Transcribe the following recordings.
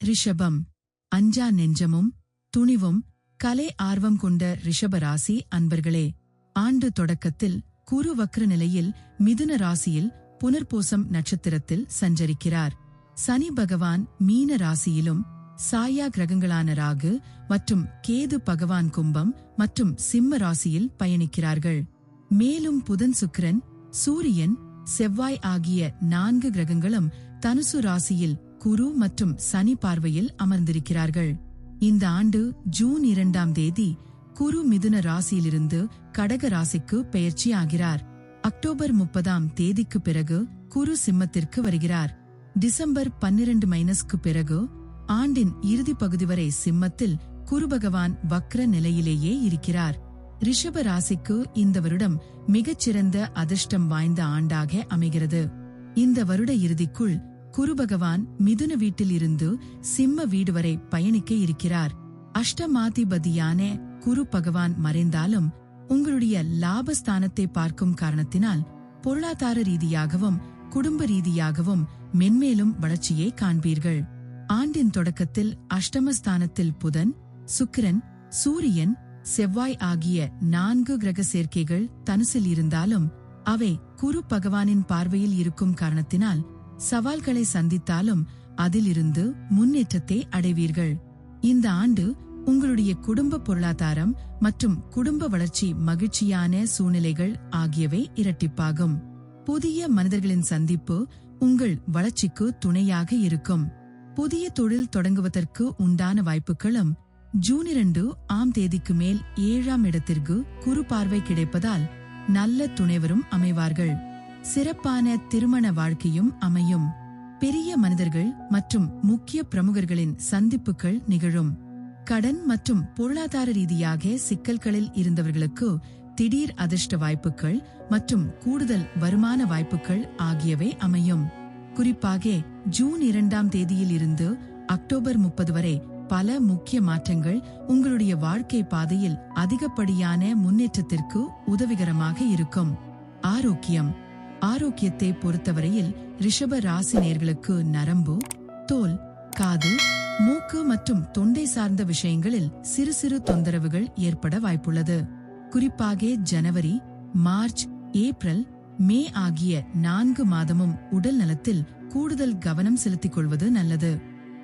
ரிஷபம். அஞ்சா நெஞ்சமும் துணிவும் கலை ஆர்வம் கொண்ட ரிஷப ராசி அன்பர்களே ஆண்டு தொடக்கத்தில் குரு வக்ர நிலையில் மிதுன ராசியில் புனர்பூசம் நட்சத்திரத்தில் சஞ்சரிக்கிறார். சனி பகவான் மீன ராசியிலும் சாயா கிரகங்களான ராகு மற்றும் கேது பகவான் கும்பம் மற்றும் சிம்ம ராசியில் பயணிக்கிறார்கள். மேலும் புதன் சுக்கிரன் சூரியன் செவ்வாய் ஆகிய நான்கு கிரகங்களும் தனுசு ராசியில் குரு மற்றும் சனி பார்வையில் அமர்ந்திருக்கிறார்கள். இந்த ஆண்டு ஜூன் இரண்டாம் தேதி குரு மிதுன ராசியிலிருந்து கடக ராசிக்கு பெயர்ச்சி ஆகிறார். அக்டோபர் முப்பதாம் தேதிக்கு பிறகு குரு சிம்மத்திற்கு வருகிறார். டிசம்பர் பன்னிரண்டு மைனஸ்க்கு பிறகு ஆண்டின் இறுதி பகுதி வரை சிம்மத்தில் குரு பகவான் வக்ர நிலையிலேயே இருக்கிறார். ரிஷப ராசிக்கு இந்த வருடம் மிகச்சிறந்த அதிர்ஷ்டம் வாய்ந்த ஆண்டாக அமைகிறது. இந்த வருட இறுதிக்குள் குரு பகவான் மிதுன வீட்டில் இருந்து சிம்ம வீடு வரை பயணிக்க இருக்கிறார். அஷ்டமாதிபதியான குரு பகவான் மறைந்தாலும் உங்களுடைய லாபஸ்தானத்தை பார்க்கும் காரணத்தினால் பொருளாதார ரீதியாகவும் குடும்ப ரீதியாகவும் மென்மேலும் வளர்ச்சியை காண்பீர்கள். ஆண்டின் தொடக்கத்தில் அஷ்டமஸ்தானத்தில் புதன் சுக்கிரன் சூரியன் செவ்வாய் ஆகிய நான்கு கிரக சேர்க்கைகள் தனுசில் இருந்தாலும் அவை குரு பகவானின் பார்வையில் இருக்கும் காரணத்தினால் சவால்களை சந்தித்தாலும் அதிலிருந்து முன்னேற்றத்தை அடைவீர்கள். இந்த ஆண்டு உங்களுடைய குடும்ப பொருளாதாரம் மற்றும் குடும்ப வளர்ச்சி மகிழ்ச்சியான சூழ்நிலைகள் ஆகியவை இரட்டிப்பாகும். புதிய மனிதர்களின் சந்திப்பு உங்கள் வளர்ச்சிக்கு துணையாக இருக்கும். புதிய தொழில் தொடங்குவதற்கு உண்டான வாய்ப்புகளும் ஜூன் இரண்டு ஆம் தேதிக்கு மேல் ஏழாம் இடத்திற்கு குறு பார்வை கிடைப்பதால் நல்ல துணைவரும் அமைவார்கள். சிறப்பான திருமண வாழ்க்கையும் அமையும். பெரிய மனிதர்கள் மற்றும் முக்கிய பிரமுகர்களின் சந்திப்புகள் நிகழும். கடன் மற்றும் பொருளாதார ரீதியாக சிக்கல்களில் இருந்தவர்களுக்கு திடீர் அதிர்ஷ்ட வாய்ப்புகள் மற்றும் கூடுதல் வருமான வாய்ப்புகள் ஆகியவை அமையும். குறிப்பாக ஜூன் இரண்டாம் தேதியில் இருந்து அக்டோபர் முப்பது வரை பல முக்கிய மாற்றங்கள் உங்களுடைய வாழ்க்கை பாதையில் அதிகப்படியான முன்னேற்றத்திற்கு உதவிகரமாக இருக்கும். ஆரோக்கியம் ஆரோக்கியத்தை பொறுத்தவரையில் ரிஷப ராசி நேர்களுக்கு நரம்பு தோல் காது மூக்கு மற்றும் தொண்டை சார்ந்த விஷயங்களில் சிறு சிறு தொந்தரவுகள் ஏற்பட வாய்ப்புள்ளது. குறிப்பாக ஜனவரி மார்ச் ஏப்ரல் மே ஆகிய நான்கு மாதமும் உடல் நலத்தில் கூடுதல் கவனம் செலுத்திக் கொள்வது நல்லது.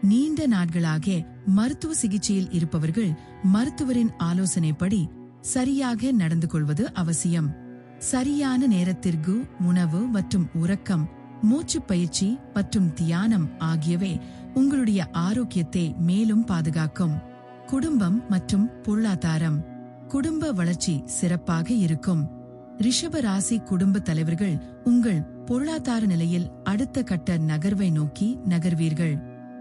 நீண்ட நாட்களாக மருத்துவ சிகிச்சையில் இருப்பவர்கள் மருத்துவரின் ஆலோசனைப்படி சரியாக நடந்து கொள்வது அவசியம். சரியான நேரத்திற்கு உணவு மற்றும் உறக்கம் மூச்சு பயிற்சி மற்றும் தியானம் ஆகியவை உங்களுடைய ஆரோக்கியத்தை மேலும் பாதுகாக்கும். குடும்பம் மற்றும் பொருளாதாரம். குடும்ப வளர்ச்சி சிறப்பாக இருக்கும். ரிஷப ராசி குடும்ப தலைவர்கள் உங்கள் பொருளாதார நிலையில் அடுத்த கட்ட நகர்வை நோக்கி நகர்வீர்கள்.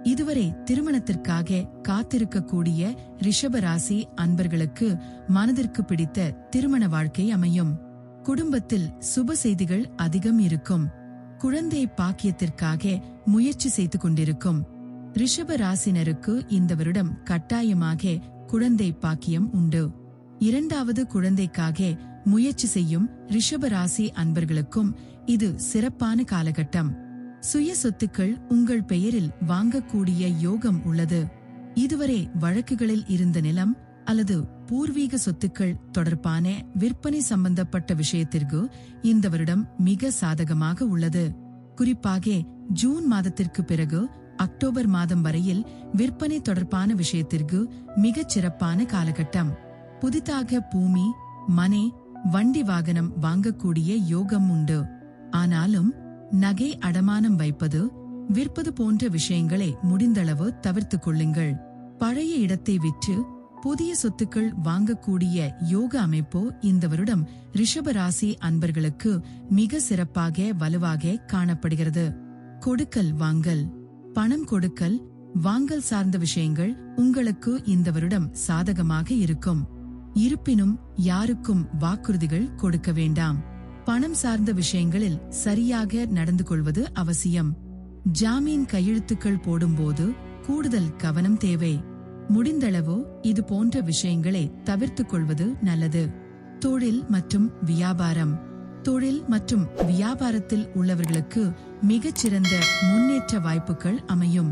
இதுவரை திருமணத்திற்காக காத்திருக்கக்கூடிய ரிஷப ராசி அன்பர்களுக்கு மனதிற்கு பிடித்த திருமண வாழ்க்கை அமையும். குடும்பத்தில் சுப செய்திகள் அதிகம் இருக்கும். குழந்தை பாக்கியத்திற்காக முயற்சி செய்து கொண்டிருக்கும். ரிஷப ராசினருக்கு இந்த வருடம் கட்டாயமாக குழந்தை பாக்கியம் உண்டு. இரண்டாவது குழந்தைக்காக முயற்சி செய்யும் ரிஷப ராசி அன்பர்களுக்கும் இது சிறப்பான காலகட்டம். சுய சொத்துக்கள் உங்கள் பெயரில் வாங்கக்கூடிய யோகம் உள்ளது. இதுவரை வழக்குகளில் இருந்த நிலம் அல்லது பூர்வீக சொத்துக்கள் தொடர்பான விற்பனை சம்பந்தப்பட்ட விஷயத்திற்கு இந்த வருடம் மிக சாதகமாக உள்ளது. குறிப்பாக ஜூன் மாதத்திற்கு பிறகு அக்டோபர் மாதம் வரையில் விற்பனை தொடர்பான விஷயத்திற்கு மிகச் சிறப்பான காலகட்டம். புதிதாக பூமி மனை வண்டி வாகனம் வாங்கக்கூடிய யோகம் உண்டு. ஆனாலும் நகை அடமானம் வைப்பது விற்பது போன்ற விஷயங்களை முடிந்தளவு தவிர்த்துக் கொள்ளுங்கள். பழைய இடத்தை விற்று புதிய சொத்துக்கள் வாங்கக்கூடிய யோக அமைப்போ இந்த வருடம் ரிஷபராசி அன்பர்களுக்கு மிக சிறப்பாக வலுவாக காணப்படுகிறது. கொடுக்கல் வாங்கல். பணம் கொடுக்கல் வாங்கல் சார்ந்த விஷயங்கள் உங்களுக்கு இந்த வருடம் சாதகமாக இருக்கும். இருப்பினும் யாருக்கும் வாக்குறுதிகள் கொடுக்க வேண்டாம். பணம் சார்ந்த விஷயங்களில் சரியாக நடந்து கொள்வது அவசியம். ஜாமீன் கையெழுத்துக்கள் போடும்போது கூடுதல் கவனம் தேவை. முடிந்தளவோ இது போன்ற விஷயங்களை தவிர்த்துக் கொள்வது நல்லது. தொழில் மற்றும் வியாபாரம். தொழில் மற்றும் வியாபாரத்தில் உள்ளவர்களுக்கு மிகச்சிறந்த முன்னேற்ற வாய்ப்புகள் அமையும்.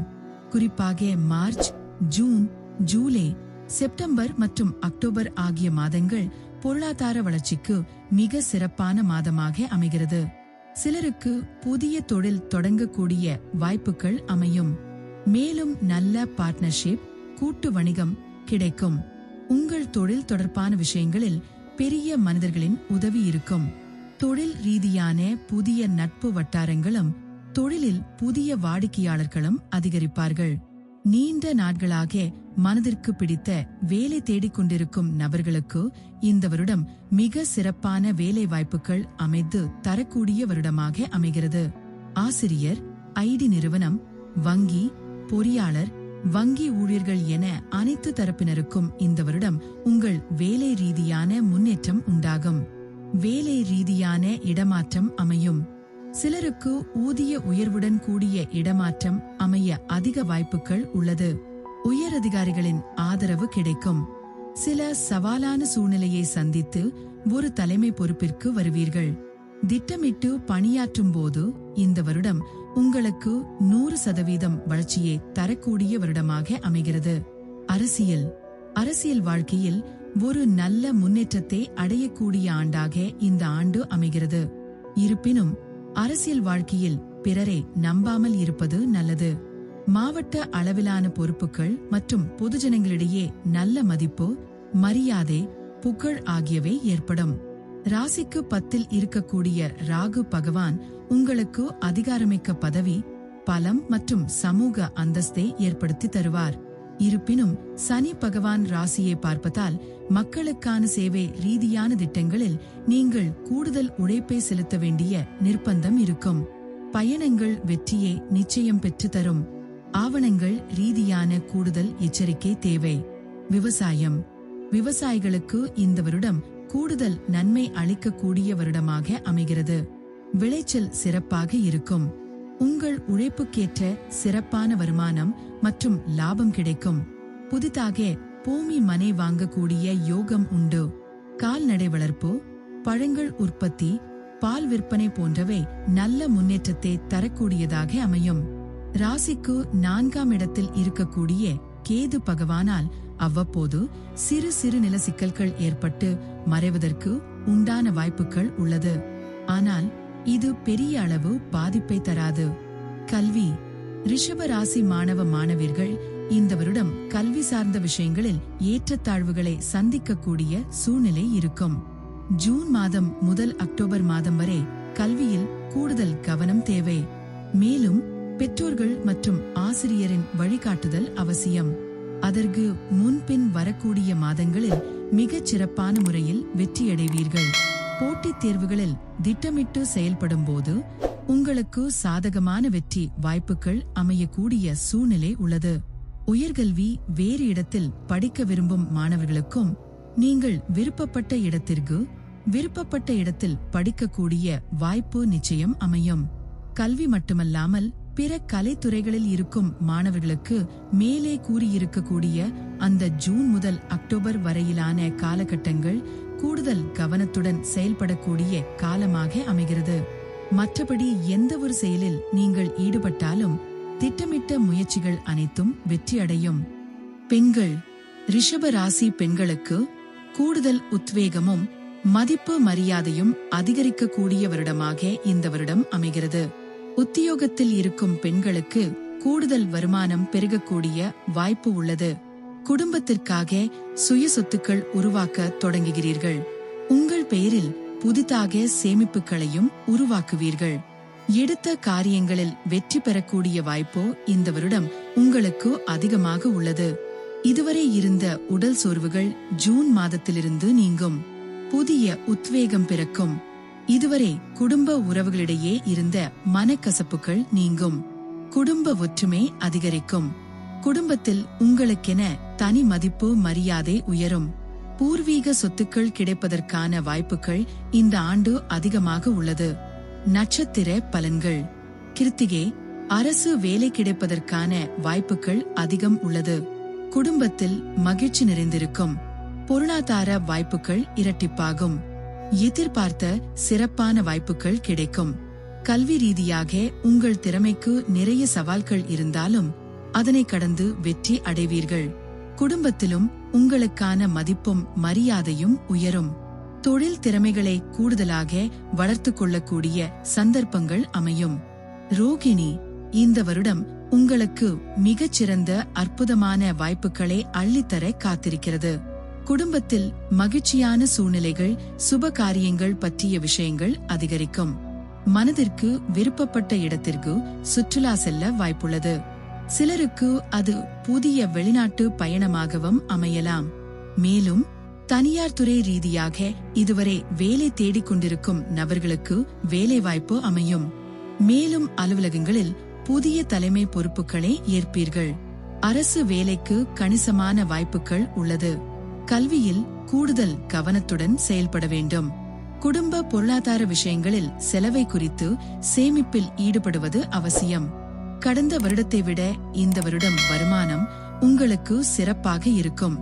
குறிப்பாக மார்ச் ஜூன் ஜூலை செப்டம்பர் மற்றும் அக்டோபர் ஆகிய மாதங்கள் பொருளாதார வளர்ச்சிக்கு மிக சிறப்பான மாதமாக அமைகிறது. சிலருக்கு புதிய தொழில் தொடங்கக்கூடிய வாய்ப்புகள் அமையும். மேலும் நல்ல பார்ட்னர்ஷிப் கூட்டு வணிகம் கிடைக்கும். உங்கள் தொழில் தொடர்பான விஷயங்களில் பெரிய மனிதர்களின் உதவி இருக்கும். தொழில் ரீதியான புதிய நட்பு வட்டாரங்களும் தொழிலில் புதிய வாடிக்கையாளர்களும் அதிகரிப்பார்கள். நீண்ட நாட்களாக மனதிற்கு பிடித்த வேலை தேடிக் கொண்டிருக்கும் நபர்களுக்கு இந்த வருடம் மிக சிறப்பான வேலை வாய்ப்புகள் அமைத்து தரக்கூடிய வருடமாக அமைகிறது. ஆசிரியர் ஐடி நிறுவனம் வங்கி பொறியாளர் வங்கி ஊழியர்கள் என அனைத்து தரப்பினருக்கும் இந்த வருடம் உங்கள் வேலை ரீதியான முன்னேற்றம் உண்டாகும். வேலை ரீதியான இடமாற்றம் அமையும். சிலருக்கு ஊதிய உயர்வுடன் கூடிய இடமாற்றம் அமைய அதிக வாய்ப்புகள் உள்ளது. உயரதிகாரிகளின் ஆதரவு கிடைக்கும். சில சவாலான சூழ்நிலையை சந்தித்து ஒரு தலைமை பொறுப்பிற்கு வருவீர்கள். திட்டமிட்டு பணியாற்றும் போது இந்த வருடம் உங்களுக்கு நூறு சதவீதம் வளர்ச்சியை தரக்கூடிய வருடமாக அமைகிறது. அரசியல். அரசியல் வாழ்க்கையில் ஒரு நல்ல முன்னேற்றத்தை அடையக்கூடிய ஆண்டாக இந்த ஆண்டு அமைகிறது. இருப்பினும் அரசியல் வாழ்க்கையில் பிறரை நம்பாமல் இருப்பது நல்லது. மாவட்ட அளவிலான பொறுப்புகள் மற்றும் பொதுஜனங்களிடையே நல்ல மதிப்பு மரியாதை புகழ் ஆகியவை ஏற்படும். ராசிக்கு பத்தில் இருக்கக்கூடிய ராகு பகவான் உங்களுக்கு அதிகாரமிக்க பதவி பலம் மற்றும் சமூக அந்தஸ்தை ஏற்படுத்தி தருவார். இருப்பினும் சனி பகவான் ராசியை பார்ப்பதால் மக்களுக்கான சேவை ரீதியான திட்டங்களில் நீங்கள் கூடுதல் உழைப்பை செலுத்த வேண்டிய நிர்பந்தம் இருக்கும். பயணங்கள் வெற்றியை நிச்சயம் பெற்று தரும். ஆவணங்கள் ரீதியான கூடுதல் எச்சரிக்கை தேவை. விவசாயம். விவசாயிகளுக்கு இந்த வருடம் கூடுதல் நன்மை அளிக்கக்கூடிய வருடமாக அமைகிறது. விளைச்சல் சிறப்பாக இருக்கும். உங்கள் உழைப்புக்கேற்ற சிறப்பான வருமானம் மற்றும் லாபம் கிடைக்கும். புதிதாக பூமி மனை வாங்கக்கூடிய யோகம் உண்டு. கால்நடை வளர்ப்பு பழங்கள் உற்பத்தி பால் விற்பனை போன்றவை நல்ல முன்னேற்றத்தை தரக்கூடியதாக அமையும். ராசிக்கு நான்காம் இடத்தில் இருக்கக்கூடிய கேது பகவானால் அவ்வப்போது சிறு சிறு நில சிக்கல்கள் ஏற்பட்டு மறைவதற்கு உண்டான வாய்ப்புகள் உள்ளது. ஆனால் இது பெரிய அளவு பாதிப்பை தராது. கல்வி. ரிஷப ராசி மாணவ மாணவியர்கள் இந்த வருடம் கல்வி சார்ந்த விஷயங்களில் ஏற்றத்தாழ்வுகளை சந்திக்கக்கூடிய சூழ்நிலை இருக்கும். ஜூன் மாதம் முதல் அக்டோபர் மாதம் வரை கல்வியில் கூடுதல் கவனம் தேவை. மேலும் பெற்றோர்கள் மற்றும் ஆசிரியரின் வழிகாட்டுதல் அவசியம். அதற்கு முன்பின் வரக்கூடிய மாதங்களில் மிகச் சிறப்பான முறையில் வெற்றியடைவீர்கள். போட்டித் தேர்வுகளில் திட்டமிட்டு செயல்படும் போது உங்களுக்கு சாதகமான வெற்றி வாய்ப்புகள் அமையக்கூடிய சூழ்நிலை உள்ளது. உயர்கல்வி வேறு இடத்தில் படிக்க விரும்பும் மாணவர்களுக்கும் நீங்கள் விருப்பப்பட்ட இடத்திற்கு விருப்பப்பட்ட இடத்தில் படிக்கக்கூடிய வாய்ப்பு நிச்சயம் அமையும். கல்வி மட்டுமல்லாமல் பிற கலைத்துறைகளில் இருக்கும் மாணவர்களுக்கு மேலே கூறியிருக்கக்கூடிய அந்த ஜூன் முதல் அக்டோபர் வரையிலான காலகட்டங்கள் கூடுதல் கவனத்துடன் செயல்படக்கூடிய காலமாக அமைகிறது. மற்றபடி எந்த ஒரு செயலில் நீங்கள் ஈடுபட்டாலும் திட்டமிட்ட முயற்சிகள் அனைத்தும் வெற்றியடையும். பெண்கள் ரிஷப ராசி பெண்களுக்கு கூடுதல் உத்வேகமும் மதிப்பு மரியாதையும் அதிகரிக்கக்கூடிய வருடமாக இந்த வருடம் அமைகிறது. உத்தியோகத்தில் இருக்கும் பெண்களுக்கு கூடுதல் வருமானம் பெருகக்கூடிய வாய்ப்பு உள்ளது. குடும்பத்திற்காக சுய சொத்துக்கள் உருவாக்க தொடங்குகிறீர்கள். உங்கள் பெயரில் புதிதாக சேமிப்புகளையும் உருவாக்குவீர்கள். எடுத்த காரியங்களில் வெற்றி பெறக்கூடிய வாய்ப்போ இந்த வருடம் உங்களுக்கு அதிகமாக உள்ளது. இதுவரை இருந்த உடல் சோர்வுகள் ஜூன் மாதத்திலிருந்து நீங்கும். புதிய உத்வேகம் பிறக்கும். இதுவரை குடும்ப உறவுகளிடையே இருந்த மனக்கசப்புகள் நீங்கும். குடும்ப ஒற்றுமை அதிகரிக்கும். குடும்பத்தில் உங்களுக்கென தனி மதிப்பு மரியாதை உயரும். பூர்வீக சொத்துக்கள் கிடைப்பதற்கான வாய்ப்புகள் இந்த ஆண்டு அதிகமாக உள்ளது. நட்சத்திர பலன்கள். கிருத்திகே அரசு வேலை கிடைப்பதற்கான வாய்ப்புகள் அதிகம் உள்ளது. குடும்பத்தில் மகிழ்ச்சி நிறைந்திருக்கும். பொருளாதார வாய்ப்புகள் இரட்டிப்பாகும். எதிர்பார்த்த சிறப்பான வாய்ப்புகள் கிடைக்கும். கல்வி ரீதியாக உங்கள் திறமைக்கு நிறைய சவால்கள் இருந்தாலும் அதனை கடந்து வெற்றி அடைவீர்கள். குடும்பத்திலும் உங்களுக்கான மதிப்பும் மரியாதையும் உயரும். தொழில் திறமைகளை கூடுதலாக வளர்த்துக் கொள்ளக்கூடிய சந்தர்ப்பங்கள் அமையும். ரோகிணி இந்த வருடம் உங்களுக்கு மிகச்சிறந்த அற்புதமான வாய்ப்புகளை அள்ளித்தர காத்திருக்கிறது. குடும்பத்தில் மகிழ்ச்சியான சூழ்நிலைகள் சுப காரியங்கள் பற்றிய விஷயங்கள் அதிகரிக்கும். மனதிற்கு விருப்பப்பட்ட இடத்திற்கு சுற்றுலா செல்ல வாய்ப்புள்ளது. சிலருக்கு அது புதிய வெளிநாட்டு பயணமாகவும் அமையலாம். மேலும் தனியார் துறை ரீதியாக இதுவரை வேலை தேடிக் கொண்டிருக்கும் நபர்களுக்கு வேலைவாய்ப்பு அமையும். மேலும் அலுவலகங்களில் புதிய தலைமை பொறுப்புகளை ஏற்பீர்கள். அரசு வேலைக்கு கணிசமான வாய்ப்புகள் உள்ளது. கல்வியில் கூடுதல் கவனத்துடன் செயல்பட வேண்டும். குடும்ப பொருளாதார விஷயங்களில் செலவை குறித்து சேமிப்பில் ஈடுபடுவது அவசியம். கடந்த வருடத்தை விட இந்த வருடம் வருமானம் உங்களுக்கு சிறப்பாக இருக்கும்.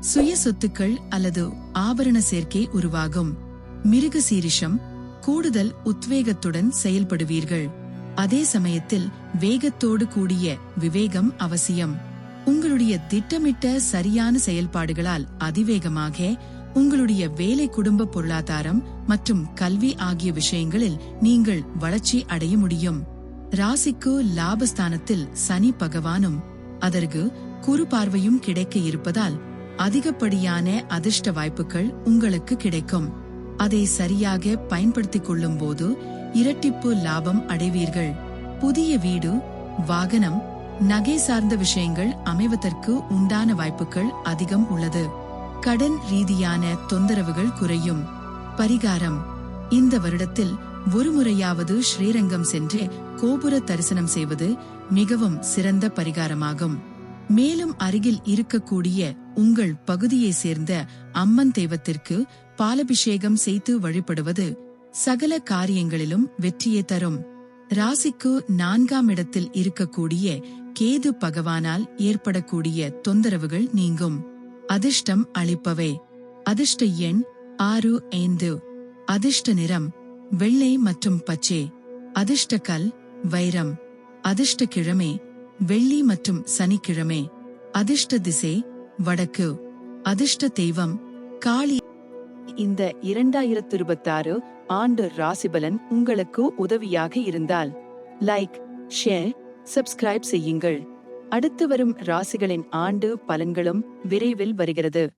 சுய சொத்துக்கள் அல்லது ஆபரண சேர்க்கை உருவாகும். மிருக சீரிஷம் கூடுதல் உத்வேகத்துடன் செயல்படுவீர்கள். அதே சமயத்தில் வேகத்தோடு கூடிய விவேகம் அவசியம். உங்களுடைய திட்டமிட்ட சரியான செயல்பாடுகளால் அதிவேகமாக உங்களுடைய வேலை குடும்ப பொருளாதாரம் மற்றும் கல்வி ஆகிய விஷயங்களில் நீங்கள் வளர்ச்சி அடைய முடியும். ராசிக்கு லாபஸ்தானத்தில் சனி பகவானும் அதற்கு குறு பார்வையும் கிடைக்க இருப்பதால் அதிகப்படியான அதிர்ஷ்ட வாய்ப்புகள் உங்களுக்கு கிடைக்கும். அதை சரியாக பயன்படுத்திக் கொள்ளும் போது இரட்டிப்பு லாபம் அடைவீர்கள். புதிய வீடு வாகனம் நகை சார்ந்த விஷயங்கள் அமைவதற்கு உண்டான வாய்ப்புகள் அதிகம் உள்ளது. கடன் ரீதியான தொந்தரவுகள் குறையும். பரிகாரம். இந்த வருடத்தில் ஒருமுறையாவது ஸ்ரீரங்கம் சென்று கோபுர தரிசனம் செய்வது மிகவும் சிறந்த பரிகாரமாகும். மேலும் அருகில் இருக்கக்கூடிய உங்கள் பகுதியை சேர்ந்த அம்மன் தெய்வத்திற்கு பாலபிஷேகம் செய்து வழிபடுவது சகல காரியங்களிலும் வெற்றியை தரும். ராசிக்கு நான்காம் இடத்தில் இருக்கக்கூடிய கேது பகவானால் ஏற்படக்கூடிய தொந்தரவுகள் நீங்கும். அதிர்ஷ்டம் அளிப்பவை. அதிர்ஷ்ட எண் ஆறு ஐந்து. அதிர்ஷ்ட நிறம் வெள்ளை மற்றும் பச்சை. அதிர்ஷ்ட கல் வைரம். அதிர்ஷ்ட கிழமை வெள்ளி மற்றும் சனிக்கிழமை. அதிர்ஷ்ட திசை வடக்கு. அதிர்ஷ்ட தெய்வம் காளி. இந்த இரண்டாயிரத்து இருபத்தாறு ஆண்டு ராசிபலன் உங்களுக்கு உதவியாக இருந்தால் லைக் ஷேர் சப்ஸ்கிரைப் செய்யுங்கள். அடுத்து வரும் ராசிகளின் ஆண்டு பலன்களும் விரைவில் வருகிறது.